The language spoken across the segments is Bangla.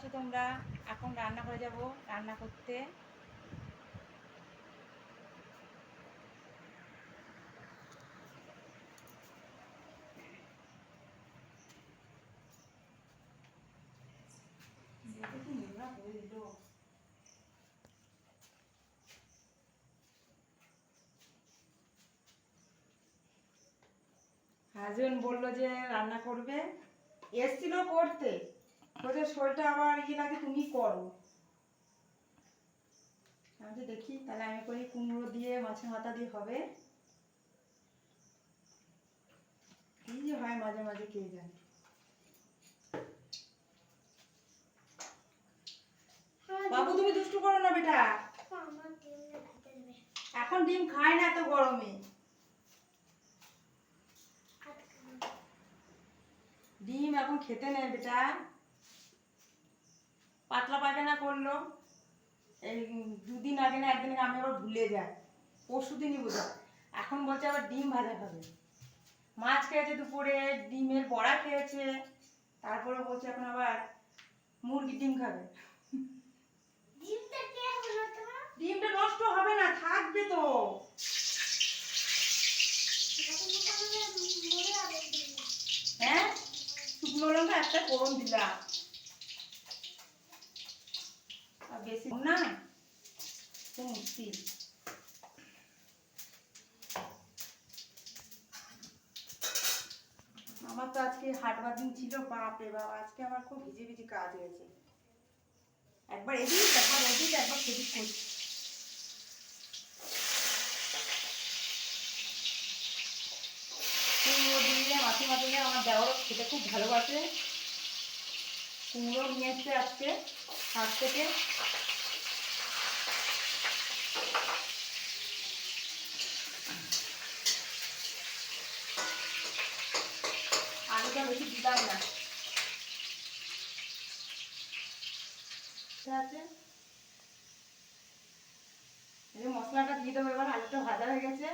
আছো তোমরা, এখন রান্না করে যাব, রান্না করতে। হাজবেন্ড বলল যে রান্না করবে। এসছিল করতে। বলছে, শরীরটা আবার ইয়ে লাগে তুমি করো। আমি দেখি, তাহলে আমি করি, কুমড়ো দিয়ে, মাছের মাথা দিয়ে হবে। কি যে হয় মাঝে মাঝে, কে জানে। বাবু, তুমি দুষ্টু করো না, বেটা। এখন ডিম খায় না এত গরমে। ডিম এখন খেতে নেই, বেটা। পাতলা পায়খানা করল এই দুদিন আগে না একদিন আমি আবার ভুলে যাই পরশু দিনই বোঝা এখন বলছে আবার ডিম ভাজা খাবে। মাছ খেয়েছে দুপুরে ডিমের বড়া খেয়েছে তারপরে বলছে এখন আবার মুরগি ডিম খাবে। ডিমটা নষ্ট হবে না থাকবে তো। হ্যাঁ শুকনো লঙ্কা একটা ফোড়ন দিলাম আর বেশি না আমার তো আজকে হাটবার দিন ছিল আজকে আমার খুব ভিজে ভিজে কাজ হয়েছে। একবার এদিক, একবার ওদিক, একবার সেদিক করছি। আমার দেওয়ার খেতে খুব ভালোবাসে। কুমড়ো নিয়ে এসছে আজকে হাট থেকে। আলুটা বেশি দিলাম না। আছে? এই মশলাটা দিয়ে দেবো, এবার আলুটা ভাজা হয়ে গেছে।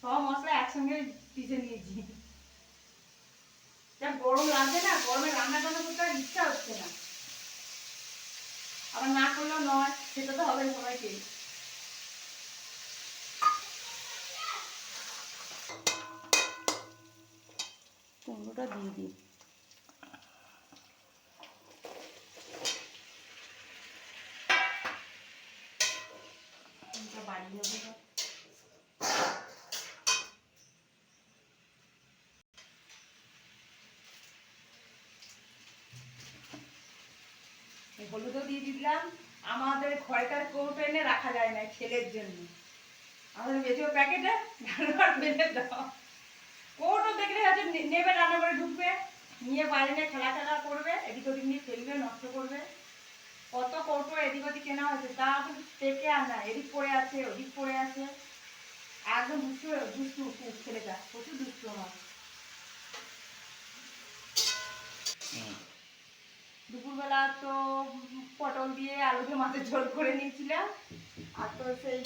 সব মশলা একসঙ্গে পিষে নিয়েছি। যা গরম লাগছে না, গরমে রান্না টান্না করতে আর ইচ্ছা হচ্ছে না আবার না করলেও নয় সেটা তো হবে সবাইকে। কুমড়োটা দিয়ে দিই। বাড়ি নেব এবার। এই হলুদও দিয়ে দিলাম। আমাদের ঘরেকার কৌটো এনে রাখা যায় না ছেলের জন্য। আমাদের বেঁচে প্যাকেটে রান্নার বেঁধে দাও। কৌটো দেখলে হচ্ছে নেবে রান্না করে ঢুকবে। নিয়ে বাইরে নিয়ে খেলা টেলা করবে, এদিক ওদিক নিয়ে ফেলবে নষ্ট করবে। কত কৌটো এদিক ওদিক কেনা হয়েছে, তা টেকে আর না, এদিক পড়ে আছে, ওদিক পড়ে আছে। একদম দুষ্টু দুষ্টু, ছেলেটা, প্রচুর দুষ্টু আমার। দুপুরবেলা তো পটল দিয়ে আলু দিয়ে মাছের ঝোল করে নিয়েছিলাম। আর তো সেই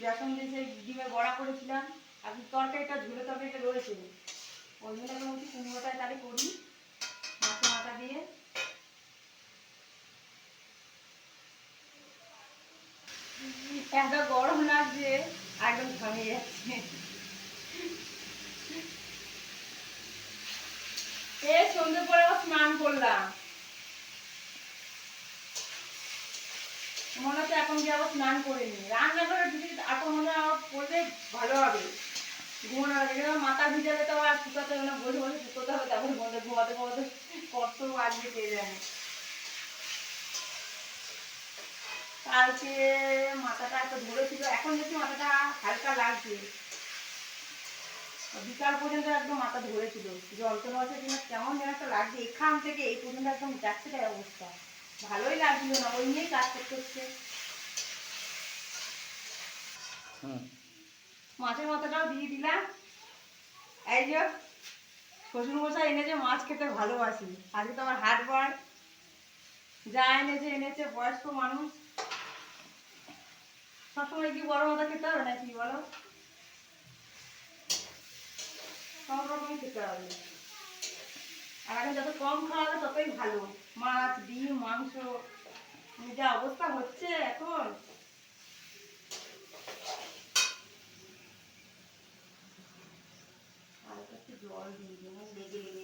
বেসন দিয়ে সেই ডিমের বড়া করেছিলাম। আর তরকারিটা, ঝুলে তরকারিটা রয়েছে। ওই জন্য আমি বলছি কুমড়োটায় তাহলে করি মাছের মাথা দিয়ে। এত গরম লাগছে, একদম ঘামে যাচ্ছে। এ সন্ধ্যে পরে স্নান করলাম। মনে হচ্ছে এখন কি আবার স্নান করে নি রান্না করে যদি এখন মনে হয় আবার করলে ভালো হবে। ঘুমানোর আগে মাথা ভিজালে তো আর শুকাতে হবে না, বসে বসে শুকোতে হবে, তারপরে ঘুমাতে ঘুমাতে ঘুমাতে কত আসবে কে জানে কালকে মাথাটা এত ধরেছিল এখন দেখছি মাথাটা হালকা লাগছে। বিকাল পর্যন্ত একদম মাথা ধরেছিল যন্ত্রণা আছে কিনা কেমন যেন একটা লাগছে, এখান থেকে এই পর্যন্ত একদম যাচ্ছে তাই অবস্থা। ভালোই লাগছিল না ওই নিয়েই কাজ করতে হচ্ছে। মাছের মাথাটাও দিয়ে দিলাম। এই যে শ্বশুর মশাই এনেছে মাছ খেতে ভালোবাসি। আজকে তো আমার হাট বার যা এনেছে এনেছে বয়স্ক মানুষ। সবসময় কি বড় মাথা খেতে হবে নাকি বলো? সব রকমই খেতে হবে। আর এখন যত কম খাওয়াবে ততই ভালো। মাছ, ডিম, মাংস যা অবস্থা হচ্ছে এখন। জল দিয়ে